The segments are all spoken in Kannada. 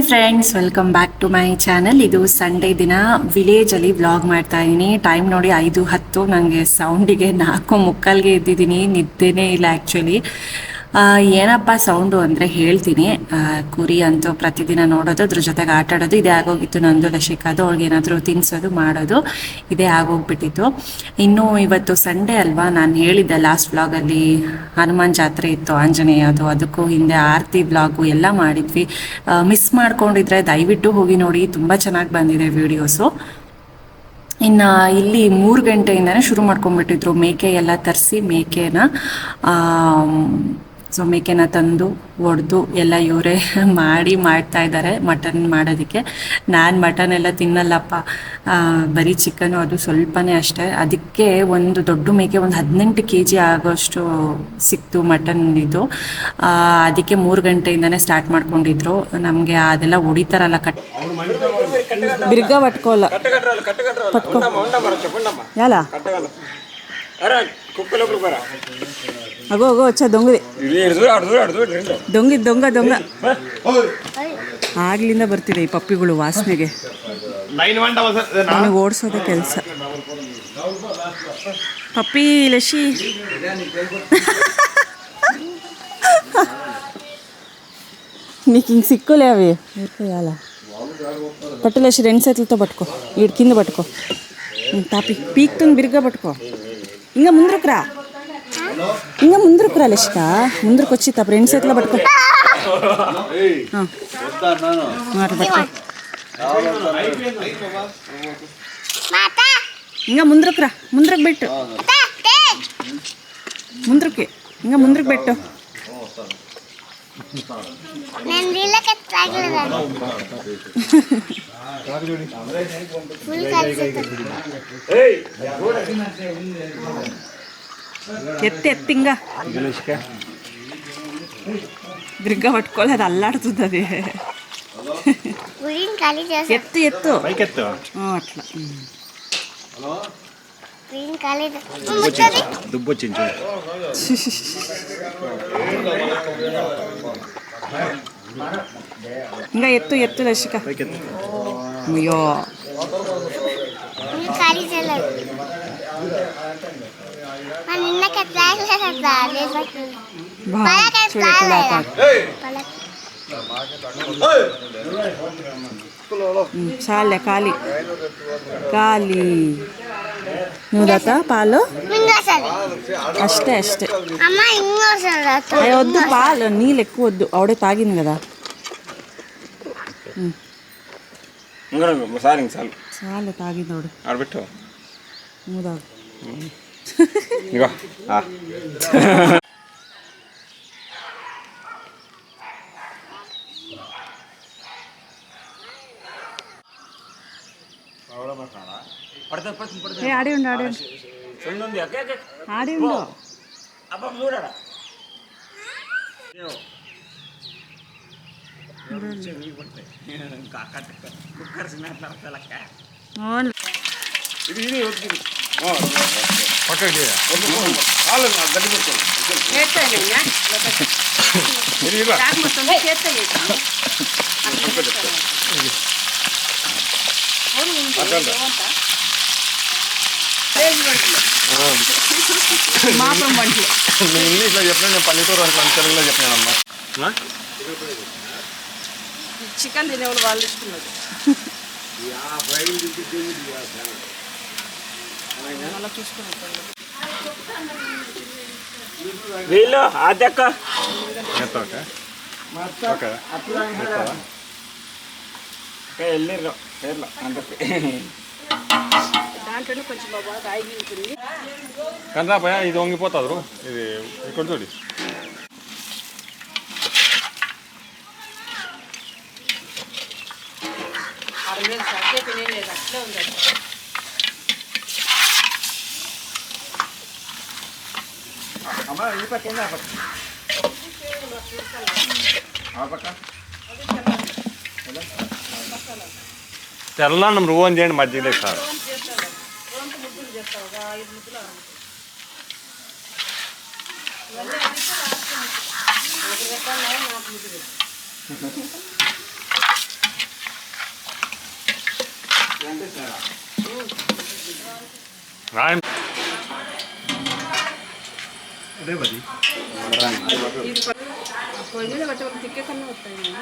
Hi friends welcome back to my channel ಇದು ಸಂಡೇ ದಿನ. ವಿಲೇಜಲ್ಲಿ ವ್ಲಾಗ್ ಮಾಡ್ತಾ ಇದ್ದೀನಿ. ಟೈಮ್ ನೋಡಿ ಐದು ಹತ್ತು. ನನಗೆ ಸೌಂಡಿಗೆ ನಾಲ್ಕು ಮುಕ್ಕಲ್ಗೆ ಇದ್ದಿದ್ದೀನಿ ನಿದ್ದೆನೇ ಇಲ್ಲ ಆ್ಯಕ್ಚುಲಿ ಏನಪ್ಪ ಸೌಂಡು ಅಂದರೆ ಹೇಳ್ತೀನಿ. ಕುರಿ ಅಂತೂ ಪ್ರತಿದಿನ ನೋಡೋದು, ಅದ್ರ ಜೊತೆಗೆ ಆಟ ಆಡೋದು, ಇದೇ ಆಗೋಗಿತ್ತು ನಂದು ಲಸಿಕಾದು ಅವ್ಳಿಗೆ ಏನಾದರೂ ತಿನ್ನಿಸೋದು ಮಾಡೋದು, ಇದೇ ಆಗೋಗ್ಬಿಟ್ಟಿತ್ತು. ಇನ್ನು ಇವತ್ತು ಸಂಡೇ ಅಲ್ವಾ, ನಾನು ಹೇಳಿದ್ದೆ ಲಾಸ್ಟ್ ವ್ಲಾಗಲ್ಲಿ ಹನುಮಾನ್ ಜಾತ್ರೆ ಇತ್ತು ಆಂಜನೇಯದು ಅದಕ್ಕೂ ಹಿಂದೆ ಆರತಿ ವ್ಲಾಗು ಎಲ್ಲ ಮಾಡಿದ್ವಿ. ಮಿಸ್ ಮಾಡ್ಕೊಂಡಿದ್ರೆ ದಯವಿಟ್ಟು ಹೋಗಿ ನೋಡಿ, ತುಂಬ ಚೆನ್ನಾಗಿ ಬಂದಿದೆ ವಿಡಿಯೋಸು ಇನ್ನು ಇಲ್ಲಿ ಮೂರು ಗಂಟೆಯಿಂದನೇ ಶುರು ಮಾಡ್ಕೊಂಡ್ಬಿಟ್ಟಿದ್ರು, ಮೇಕೆ ಎಲ್ಲ ತರಿಸಿ ಮೇಕೆನ. ಸೊ ಮೇಕೆನ ತಂದು ಒಡೆದು ಎಲ್ಲ ಇವರೇ ಮಾಡಿ ಮಾಡ್ತಾ ಇದ್ದಾರೆ ಮಟನ್ ಮಾಡೋದಕ್ಕೆ. ನಾನು ಮಟನ್ ಎಲ್ಲ ತಿನ್ನಲ್ಲಪ್ಪ. ಬರೀ ಚಿಕನು ಅದು ಸ್ವಲ್ಪನೇ ಅಷ್ಟೇ. ಅದಕ್ಕೆ ಒಂದು ದೊಡ್ಡ ಮೇಕೆ ಒಂದು ಹದಿನೆಂಟು ಕೆ ಜಿ ಆಗೋಷ್ಟು ಸಿಕ್ತು ಮಟನ್ ಇದು. ಅದಕ್ಕೆ ಮೂರು ಗಂಟೆಯಿಂದನೇ ಸ್ಟಾರ್ಟ್ ಮಾಡ್ಕೊಂಡಿದ್ರು. ನಮಗೆ ಅದೆಲ್ಲ ಹೊಡಿತಾರಲ್ಲ ಕಟ್ ಬಿರ್ಗ ಪಟ್ಕೋಲ್ಲ ಪಟ್ಕೋ. ಯಾಲ ಅಗೋ ಅಗೋ వచ్చా దొంగది ದೊಂಗಿ ದೊಂಗ ದೊಂಗ ಆಗ್ಲಿಂದ ಬರ್ತಿದೆ ಈ ಪಪ್ಪಿಗಳು ವಾಸನೆಗೆ ನನಗೆ ಓಡಿಸೋದೇ ಕೆಲಸ ಪಪ್ಪಿ ಲಶಿ నీకు ఇంక సిక్కులే అవి ఊరిపోయాలా పట్టులేసి రెండు చేతులతో పట్టుకో ఈడు కింద పట్టుకో ఉం, తాపి పీక్తుంది బిరిగ్గా పట్టుకో ఇంకా ముందుకు రా ఇంకా ముందుకు రా లక్షిక ముందుకు వచ్చి తప్ప రెండు చేతులు పట్టుకో ఆ. ఆ, అట్లా పట్టుకో ఇంకా ముందుకు రా ముందుకు పెట్టు ముందుకి ఇంకా ముందుకు పెట్టు నేను నీళ్ళకి తాగలేదండి ఫుల్ కలిసి ఎత్తి ఎత్తి ఇంకా. బిరిగ్గా పట్టుకోవాలి అది అల్లాడుతుంది అది ఎత్తు ఎత్తు. అట్లా. క్లీన్ ఇంకా ఎత్తు ఎత్తు రషిక అయ్యో. ఖాళీ చేయలేదు. చాలే ఖాళీ. ఖాళీ. నువ్వు పాలు? అష్టే అష్టే. అవి వద్దు పాలు. నీళ్ళు ఎక్కువ వద్దు. ఆవిడే తాగింది కదా. చాలు. తాగింది ఆవిడ. ఆడబెట్టు. నువ్వు తాగు. ఇగో ఆ. ఏ ఆడి ఉండు ఆడి ఉండు ఆడి ఉండు అవును. ఇది ఇది వద్దు ఇది. ఓ, పక్కకి తీయ. వద్దు, వద్దు. కాళ్ళు గడ్డి పెట్టుకోండి. ఇది ఇవ్వ. అట్లా. నేను ఇంగ్లీష్లో చెప్పిన నేను పల్లెటూరు అంటున్నాను తెలుగులో చెప్పినాను అమ్మా. చికెన్ తినేవాళ్ళు వాళ్ళు ఇస్తున్నారు వీళ్ళు అదక్క వెళ్ళిర్రు. పేర్లో అందరికి దాంట్లోనే కొంచెం బాగా ఉంటుంది. కందాపయ ఇది వంగిపోతారు ఇది ఇక్కడ చూడి. అమ్మా ఈ చేయండి మధ్యలో సార్ ఆయిల్ చెప్తావు ఐదు ముద్దలు ఇవన్నీ ఐదు రూపాయలు నాకు ముద్దులు రాయం అదే మరి పొయ్యి మీద పెట్టవలసి తిక్కే కన్నా వస్తాయి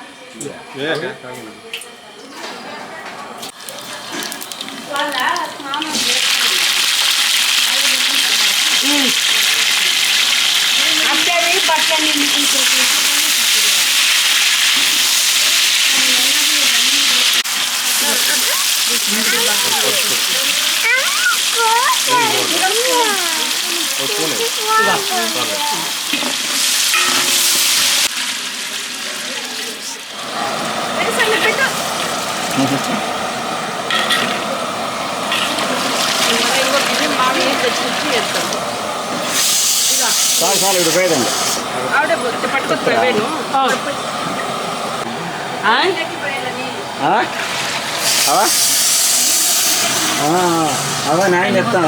చాలు చాలు ఇప్పుడు పోయేదండి ఆ? అవా ఆ, అవా నాయన చెప్తాను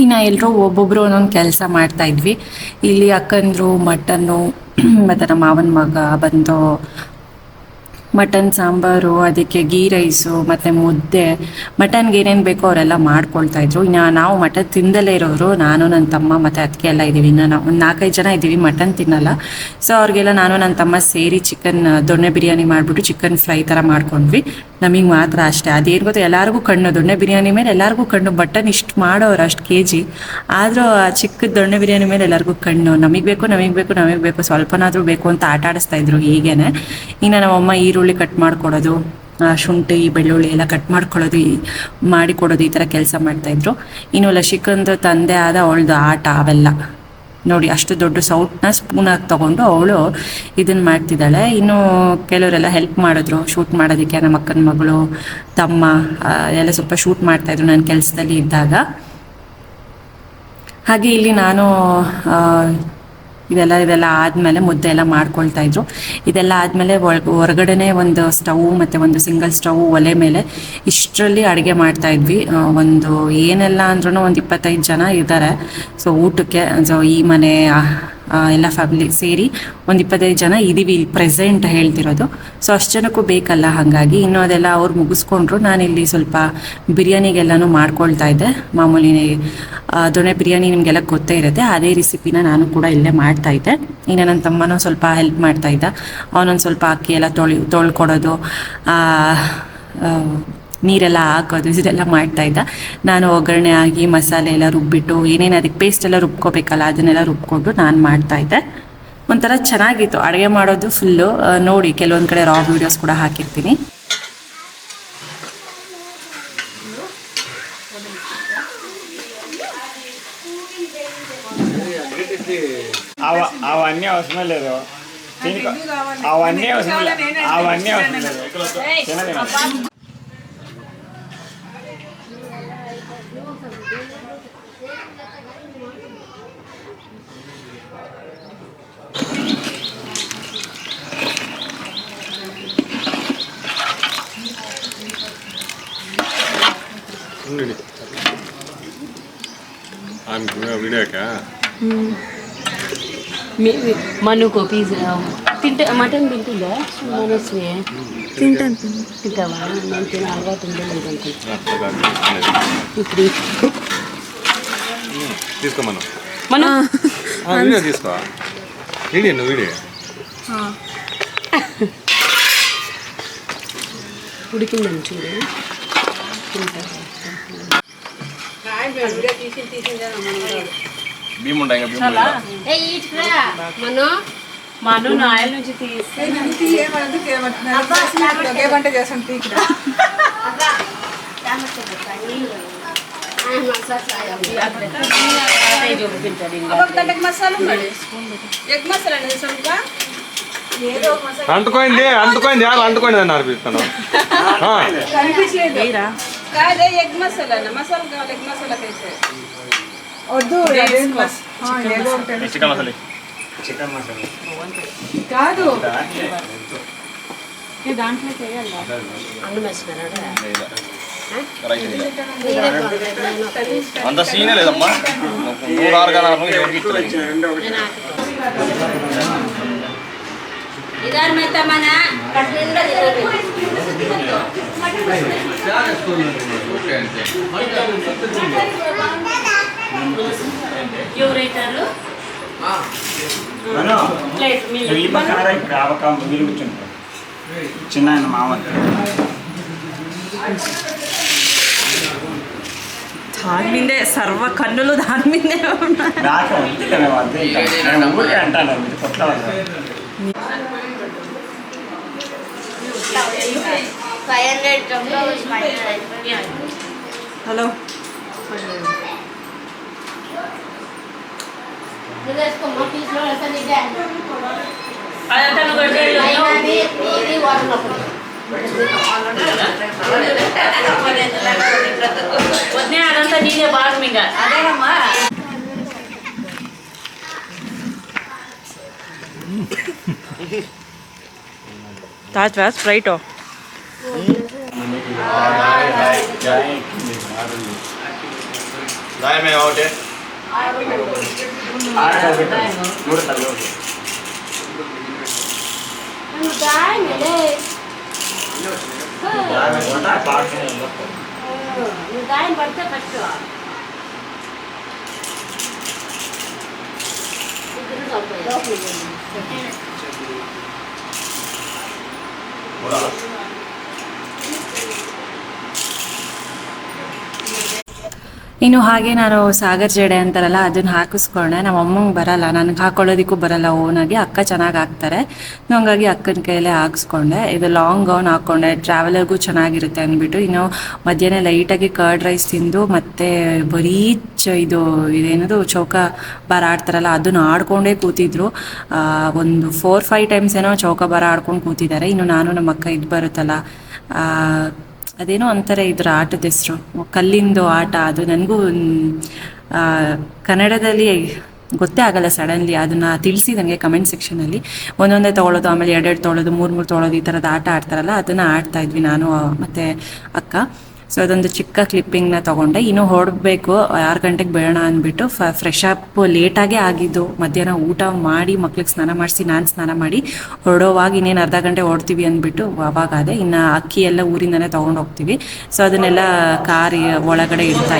ಇನ್ನು ಎಲ್ಲರೂ ಒಬ್ಬೊಬ್ಬರು ಒಂದೊಂದು ಕೆಲಸ ಮಾಡ್ತಾ ಇದ್ವಿ. ಇಲ್ಲಿ ಅಕ್ಕಂದ್ರು ಮಟನ್ನು ಮತ್ತು ನಮ್ಮ ಮಾವನ ಮಗ ಬಂದು ಮಟನ್ ಸಾಂಬಾರು, ಅದಕ್ಕೆ ಗೀ ರೈಸು ಮತ್ತು ಮುದ್ದೆ. ಮಟನ್ಗೆ ಏನೇನು ಬೇಕೋ ಅವರೆಲ್ಲ ಮಾಡ್ಕೊಳ್ತಾ ಇದ್ರು. ಇನ್ನು ನಾವು ಮಟನ್ ತಿಂದಲೇ ಇರೋರು, ನಾನು ನನ್ನ ತಮ್ಮ ಮತ್ತು ಅದಕ್ಕೆ ಎಲ್ಲ ಇದ್ದೀವಿ. ಇನ್ನು ನಾವು ಒಂದು ನಾಲ್ಕೈದು ಜನ ಇದ್ದೀವಿ ಮಟನ್ ತಿನ್ನಲ್ಲ. ಸೊ ಅವ್ರಿಗೆಲ್ಲ ನಾನು ನನ್ನ ತಮ್ಮ ಸೇರಿ ಚಿಕನ್ ದೊಣ್ಣೆ ಬಿರಿಯಾನಿ ಮಾಡಿಬಿಟ್ಟು ಚಿಕನ್ ಫ್ರೈ ಥರ ಮಾಡ್ಕೊಂಡ್ವಿ. ನಮಗೆ ಮಾತ್ರ ಅಷ್ಟೇ. ಅದೇನು ಗೊತ್ತು, ಎಲ್ಲರಿಗೂ ಕಣ್ಣು, ದೊಣ್ಣೆ ಬಿರಿಯಾನಿ ಮೇಲೆ ಎಲ್ಲರಿಗೂ ಕಣ್ಣು, ಬಟನ್ ಇಷ್ಟು ಮಾಡೋರು ಅಷ್ಟು ಕೆ ಜಿ ಆದರೂ ಆ ಚಿಕ್ಕ ದೊಣ್ಣೆ ಬಿರಿಯಾನಿ ಮೇಲೆ ಎಲ್ಲರಿಗೂ ಕಣ್ಣು. ನಮಗೆ ಬೇಕು ನಮಗೆ ಬೇಕು ನಮಗೆ ಬೇಕು, ಸ್ವಲ್ಪನಾದರೂ ಬೇಕು ಅಂತ ಆಟ ಆಡಿಸ್ತಾ ಇದ್ರು ಹೀಗೇನೆ. ಇನ್ನು ನಮ್ಮಮ್ಮ ಈರುಳ್ಳಿ ಕಟ್ ಮಾಡ್ಕೊಡೋದು ಶುಂಠಿ, ಬೆಳ್ಳುಳ್ಳಿ ಎಲ್ಲ ಕಟ್ ಮಾಡ್ಕೊಳ್ಳೋದು ಮಾಡಿಕೊಡೋದು ಈ ಥರ ಕೆಲಸ ಮಾಡ್ತಾಯಿದ್ರು ಇನ್ನು ಲಸಿಕಂದು ತಂದೆ ಆದ ಅವಳದು ಆಟ ಅವೆಲ್ಲ. ನೋಡಿ, ಅಷ್ಟು ದೊಡ್ಡ ಸೌಟ್ನ ಸ್ಪೂನಾಗಿ ತಗೊಂಡು ಅವಳು ಇದನ್ನು ಮಾಡ್ತಿದ್ದಾಳೆ. ಇನ್ನು ಕೆಲವರೆಲ್ಲ ಹೆಲ್ಪ್ ಮಾಡಿದ್ರು ಶೂಟ್ ಮಾಡೋದಕ್ಕೆ ನಮ್ಮ ಅಕ್ಕನ ಮಗಳು, ತಮ್ಮ ಎಲ್ಲ ಸ್ವಲ್ಪ ಶೂಟ್ ಮಾಡ್ತಾಯಿದ್ರು ನಾನು ಕೆಲಸದಲ್ಲಿ ಇದ್ದಾಗ. ಹಾಗೆ ಇಲ್ಲಿ ನಾನು ಇದೆಲ್ಲ ಇದೆಲ್ಲ ಆದಮೇಲೆ ಮುದ್ದೆ ಎಲ್ಲ ಮಾಡ್ಕೊಳ್ತಾ ಇದ್ರು. ಇದೆಲ್ಲ ಆದಮೇಲೆ ಹೊರಗಡೆನೆ ಒಂದು ಸ್ಟವ್ ಮತ್ತು ಒಂದು ಸಿಂಗಲ್ ಸ್ಟವ್ ಒಲೆ ಮೇಲೆ ಇಷ್ಟರಲ್ಲಿ ಅಡುಗೆ ಮಾಡ್ತಾ ಇದ್ವಿ. ಒಂದು ಏನೆಲ್ಲ ಅಂದ್ರೂ ಒಂದು ಇಪ್ಪತ್ತೈದು ಜನ ಇದ್ದಾರೆ ಸೊ ಊಟಕ್ಕೆ ಸೊ ಈ ಮನೆ ಎಲ್ಲ ಫ್ಯಾಮಿಲಿ ಸೇರಿ ಒಂದು ಇಪ್ಪತ್ತೈದು ಜನ ಇದ್ದೀವಿ ಇಲ್ಲಿ ಪ್ರೆಸೆಂಟ್ ಹೇಳ್ತಿರೋದು. ಸೊ ಅಷ್ಟು ಜನಕ್ಕೂ ಬೇಕಲ್ಲ ಹಾಗಾಗಿ ಇನ್ನೂ ಅದೆಲ್ಲ ಅವ್ರು ಮುಗಿಸ್ಕೊಂಡ್ರು. ನಾನಿಲ್ಲಿ ಸ್ವಲ್ಪ ಬಿರಿಯಾನಿಗೆಲ್ಲನೂ ಮಾಡ್ಕೊಳ್ತಾ ಇದ್ದೆ. ಮಾಮೂಲಿ ದೊಣೆ ಬಿರಿಯಾನಿ ನಿಮಗೆಲ್ಲ ಗೊತ್ತೇ ಇರುತ್ತೆ. ಅದೇ ರೆಸಿಪಿನ ನಾನು ಕೂಡ ಇಲ್ಲೇ ಮಾಡ್ತಾ ಇದ್ದೆ. ಇನ್ನು ನನ್ನ ತಮ್ಮನೂ ಸ್ವಲ್ಪ ಹೆಲ್ಪ್ ಮಾಡ್ತಾ ಇದ್ದ. ಅವನೊಂದು ಸ್ವಲ್ಪ ಅಕ್ಕಿ ಎಲ್ಲ ತೊಳಿ, ತೊಳ್ಕೊಡೋದು ನೀರೆಲ್ಲ ಹಾಕೋದು ಇದೆಲ್ಲ ಮಾಡ್ತಾ ಇದ್ದ ನಾನು ಒಗ್ಗರಣೆ ಆಗಿ ಮಸಾಲೆ ಎಲ್ಲ ರುಬ್ಬಿಟ್ಟು ಏನೇನು ಅದಕ್ಕೆ ಪೇಸ್ಟ್ ಎಲ್ಲ ರುಬ್ಕೋಬೇಕಲ್ಲ ಅದನ್ನೆಲ್ಲ ರುಬ್ಕೊಂಡು ನಾನು ಮಾಡ್ತಾ ಇದ್ದೆ ಒಂಥರ ಚೆನ್ನಾಗಿತ್ತು ಅಡುಗೆ ಮಾಡೋದು ಫುಲ್ಲು ನೋಡಿ ಕೆಲವೊಂದು ಕಡೆ ರಾ ವೀಡಿಯೋಸ್ ಕೂಡ ಹಾಕಿರ್ತೀನಿ అవ అవన్నీ అవసరం లేదు తినుకో అవన్నీ అవసరం లేదు అవన్నీ అవసరం లేదు మనుకో పిజ్జా తింటే మటన్ తింటుందా మనస్వి తింటాను తింటావా నేను తిన అలవాటు ఉందో లేదనుకుంటా అట్లా కాదు. ఇప్పుడు తీసుకోమను మనం. వీడియో తీసుకో. వీడియో నువ్వు వీడియో. ఉడికిందని చూడు. మను? నాయల అంటుకోయింది అంటుకోయింది అది అంటుకోయింది అన్నారు పిలుస్తాను వద్దు కాదు. దాంట్లో. చేయాలి అంత సీన్ లేదమ్మా. నూరు ఆరు కదా చిన్న మామూలు మామ. దాని మీదే సర్వ కన్నులు దాని మీదే ಒಬ್ಬನೇ ಆದಂತ ನೀನೇ ಬಾಳ್ ಮಿಂಗ ಅದೇನಮ್ಮ ತಾಜ್ ವ್ಯಾಸ್ ಫ್ರೈಟೋ दाएँ में आउट है మూడు తల్లి పడితే ఫస్ట్ ಇನ್ನು ಹಾಗೆ ನಾನು ಸಾಗರ್ ಜಡೆ ಅಂತಾರಲ್ಲ, ಅದನ್ನ ಹಾಕಿಸ್ಕೊಂಡೆ. ನಮ್ಮ ಅಮ್ಮಂಗೆ ಬರಲ್ಲ, ನನಗೆ ಹಾಕೊಳ್ಳೋದಕ್ಕೂ ಬರಲ್ಲ, ಓನಾಗಿ ಅಕ್ಕ ಚೆನ್ನಾಗಿ ಹಾಕ್ತಾರೆ. ಹಂಗಾಗಿ ಅಕ್ಕನ ಕೈಯಲ್ಲೇ ಹಾಕಿಸ್ಕೊಂಡೆ. ಇದು ಲಾಂಗ್ ಗೌನ್ ಹಾಕ್ಕೊಂಡೆ. ಟ್ರಾವೆಲರ್ಗೂ ಚೆನ್ನಾಗಿರುತ್ತೆ ಅಂದ್ಬಿಟ್ಟು. ಇನ್ನು ಮಧ್ಯಾಹ್ನ ಲೈಟಾಗಿ ಕರ್ಡ್ ರೈಸ್ ತಿಂದು, ಮತ್ತೆ ಬರೀ ಚ, ಇದು, ಇದೇನದು, ಚೌಕ ಬಾರ ಆಡ್ತಾರಲ್ಲ, ಅದನ್ನ ಆಡ್ಕೊಂಡೇ ಕೂತಿದ್ರು. ಒಂದು ಫೋರ್ ಫೈವ್ ಟೈಮ್ಸ್ ಏನೋ ಚೌಕ ಬಾರ ಆಡ್ಕೊಂಡು ಕೂತಿದ್ದಾರೆ. ಇನ್ನು ನಾನು ನಮ್ಮ ಅಕ್ಕ ಇದು ಬರುತ್ತಲ್ಲ ಅದೇನೋ ಅಂತಾರೆ ಇದ್ರ ಆಟದ ಹೆಸರು. ಕಲ್ಲಿಂದು ಆಟ ಅದು ನನಗೂ ಕನ್ನಡದಲ್ಲಿ ಗೊತ್ತೇ ಆಗಲ್ಲ ಸಡನ್ಲಿ ಅದನ್ನು ತಿಳಿಸಿ ನನಗೆ ಕಮೆಂಟ್ ಸೆಕ್ಷನಲ್ಲಿ ಒಂದೊಂದೇ ತೊಗೊಳೋದು ಆಮೇಲೆ ಎರಡೆರಡು ತೊಗೊಳೋದು ಮೂರು ಮೂರು ತೊಗೊಳೋದು ಈ ಥರದ ಆಟ ಆಡ್ತಾರಲ್ಲ, ಅದನ್ನು ಆಡ್ತಾ ಇದ್ವಿ ನಾನು ಮತ್ತು ಅಕ್ಕ. ಸೊ ಅದೊಂದು ಚಿಕ್ಕ ಕ್ಲಿಪ್ಪಿಂಗ್ನ ತೊಗೊಂಡೆ. ಇನ್ನೂ ಹೊರಡಬೇಕು ಆರು ಗಂಟೆಗೆ ಬೇಡ ಅಂದ್ಬಿಟ್ಟು ಫ ಫ್ರೆಶ್ ಅಪ್ ಲೇಟಾಗೇ ಆಗಿದ್ದು. ಮಧ್ಯಾಹ್ನ ಊಟ ಮಾಡಿ, ಮಕ್ಳಿಗೆ ಸ್ನಾನ ಮಾಡಿಸಿ, ನಾನು ಸ್ನಾನ ಮಾಡಿ ಹೊರಡೋವಾಗ ಇನ್ನೇನು ಅರ್ಧ ಗಂಟೆ ಹೊರಡ್ತೀವಿ ಅಂದ್ಬಿಟ್ಟು ಅವಾಗ ಅದೇ. ಇನ್ನು ಅಕ್ಕಿ ಎಲ್ಲ ಊರಿಂದನೇ ತೊಗೊಂಡು ಹೋಗ್ತೀವಿ ಸೊ ಅದನ್ನೆಲ್ಲ ಕಾರ್ ಒಳಗಡೆ ಇಡ್ತಾ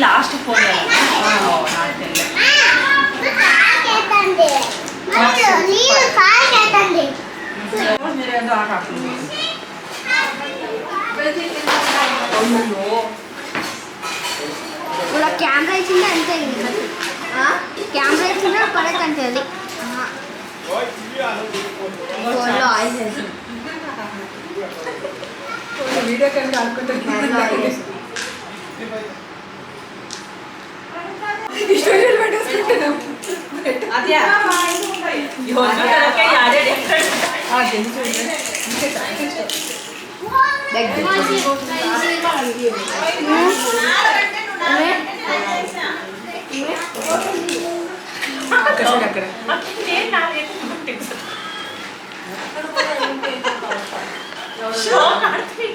లాస్ట్ ఫోన్ ఇలా కెమెరా ఇచ్చింది అంతే కెమెరా ఇచ్చిందా పడక అంతే అది. ఫోన్లో ఆయిల్ వీడియో కంటే అనుకుంటే ಇಷ್ಟೊಂದು ಬೇಡ ಅದ್ಯಾ ಯೋಜನೆ ಕಣಕ್ಕೆ ಯಾರೇ ಡಿಫರೆಂಟ್ ಆ ಜೆಂಜು ಶೋ ಮಾಡ್ತೀನಿ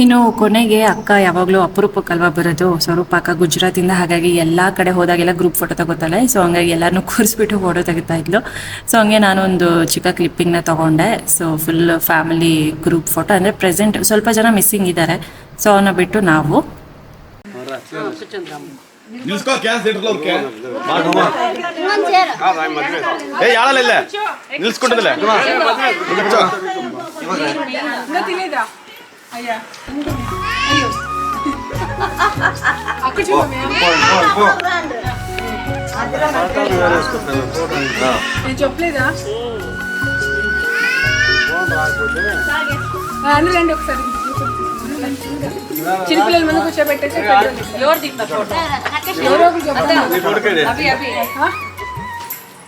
ಇನ್ನು ಕೊನೆಗೆ ಅಕ್ಕ ಯಾವಾಗಲೂ ಅಪರೂಪಕ್ಕಲ್ವಾ ಬರೋದು? ಸ್ವರೂಪ ಅಕ್ಕ ಗುಜರಾತಿಂದ ಹಾಗಾಗಿ ಎಲ್ಲ ಕಡೆ ಹೋದಾಗೆಲ್ಲ ಗ್ರೂಪ್ ಫೋಟೋ ತಗೋತಾಳೆ. ಸೊ ಹಂಗಾಗಿ ಎಲ್ಲರನ್ನೂ ಕೂರಿಸ್ಬಿಟ್ಟು ಫೋಟೋ ತೆಗಿತಾ ಇದ್ಲು. ಸೊ ಹಂಗೆ ನಾನೊಂದು ಚಿಕ್ಕ ಕ್ಲಿಪ್ಪಿಂಗ್ನ ತಗೊಂಡೆ. So full family group photo ಅಂದರೆ ಪ್ರೆಸೆಂಟ್ ಸ್ವಲ್ಪ ಜನ ಮಿಸ್ಸಿಂಗ್ ಇದ್ದಾರೆ ಸೊ ಅವನ್ನ ಬಿಟ್ಟು ನಾವು. ನಿಲ್ಸ್ಕೋ అయ్యా అయ్యో. నేను చెప్పలేదా? అన్ని రండి ఒకసారి. చిన్నపిల్లల ముందు కూర్చోబెట్టేసి. ఎవరు ఎవరో ఒకరు చెప్పండి.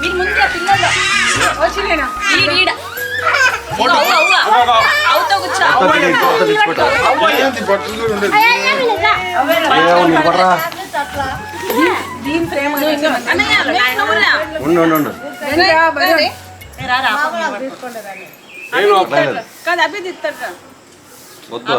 మీరు ముందుగా దీని ప్రేమ ఉండు కాదు అభ్యర్థి వద్దు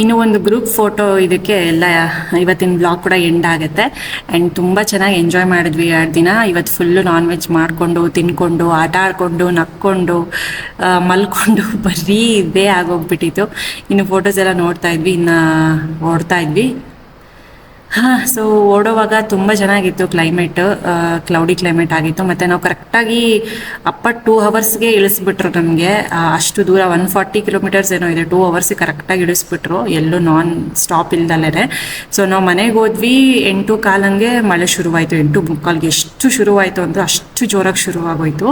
ಇನ್ನು ಒಂದು ಗ್ರೂಪ್ ಫೋಟೋ ಇದಕ್ಕೆ ಎಲ್ಲ ಇವತ್ತಿನ ಬ್ಲಾಗ್ ಕೂಡ ಎಂಡ್ ಆಗುತ್ತೆ. ಆ್ಯಂಡ್ ತುಂಬ ಚೆನ್ನಾಗಿ ಎಂಜಾಯ್ ಮಾಡಿದ್ವಿ ಎರಡು ದಿನ. ಇವತ್ತು ಫುಲ್ಲು ನಾನ್ ವೆಜ್ ಮಾಡಿಕೊಂಡು, ತಿನ್ಕೊಂಡು, ಆಟ ಆಡಿಕೊಂಡು, ನಕ್ಕೊಂಡು ಮಲ್ಕೊಂಡು, ಬರೀ ಇದೇ ಆಗೋಗ್ಬಿಟ್ಟಿತ್ತು. ಇನ್ನು ಫೋಟೋಸ್ ಎಲ್ಲ ನೋಡ್ತಾ ಇದ್ವಿ, ಇನ್ನು ಓಡ್ತಾ ಇದ್ವಿ. ಹಾಂ ಸೊ ಓಡೋವಾಗ ತುಂಬ ಚೆನ್ನಾಗಿತ್ತು ಕ್ಲೈಮೇಟ್ ಕ್ಲೌಡಿ ಕ್ಲೈಮೇಟ್ ಆಗಿತ್ತು. ಮತ್ತು ನಾವು ಕರೆಕ್ಟಾಗಿ ಅಪ್ಪ ಟೂ ಅವರ್ಸ್ಗೆ ಇಳಿಸ್ಬಿಟ್ರು ನಮಗೆ. ಅಷ್ಟು ದೂರ ಒನ್ ಫಾರ್ಟಿ ಕಿಲೋಮೀಟರ್ಸ್ ಏನೋ ಇದೆ ಟೂ ಅವರ್ಸಿಗೆ ಕರೆಕ್ಟಾಗಿ ಇಳಿಸ್ಬಿಟ್ರು. ಎಲ್ಲೂ ನಾನ್ ಸ್ಟಾಪ್ ಇಲ್ದಲ್ಲೇ ಸೊ ನಾವು ಮನೆಗೆ ಹೋದ್ವಿ, ಎಂಟು ಕಾಲಂಗೆ ಮಳೆ ಶುರುವಾಯಿತು. ಎಂಟು ಮುಕ್ಕಾಲ್ಗೆ ಎಷ್ಟು ಶುರುವಾಯಿತು ಅಂದರೆ ಅಷ್ಟು ಜೋರಾಗಿ ಶುರುವಾಗೋಯ್ತು.